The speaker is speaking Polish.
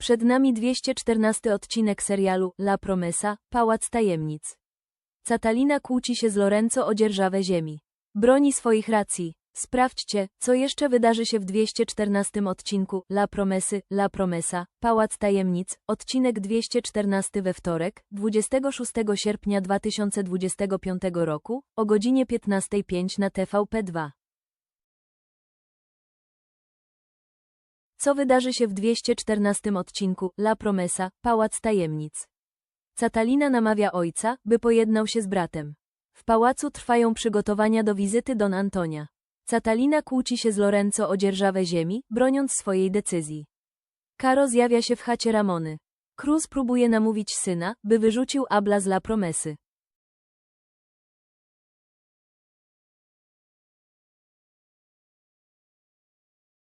Przed nami 214 odcinek serialu La Promesa, Pałac Tajemnic. Catalina kłóci się z Lorenzo o dzierżawę ziemi. Broni swoich racji. Sprawdźcie, co jeszcze wydarzy się w 214 odcinku La Promesy, La Promesa, Pałac Tajemnic, odcinek 214 we wtorek, 26 sierpnia 2025 roku, o godzinie 15.05 na TVP2. Co wydarzy się w 214 odcinku La Promesa, Pałac Tajemnic? Catalina namawia ojca, by pojednał się z bratem. W pałacu trwają przygotowania do wizyty Don Antonia. Catalina kłóci się z Lorenzo o dzierżawę ziemi, broniąc swojej decyzji. Caro zjawia się w chacie Ramony. Cruz próbuje namówić syna, by wyrzucił Abla z La Promesy.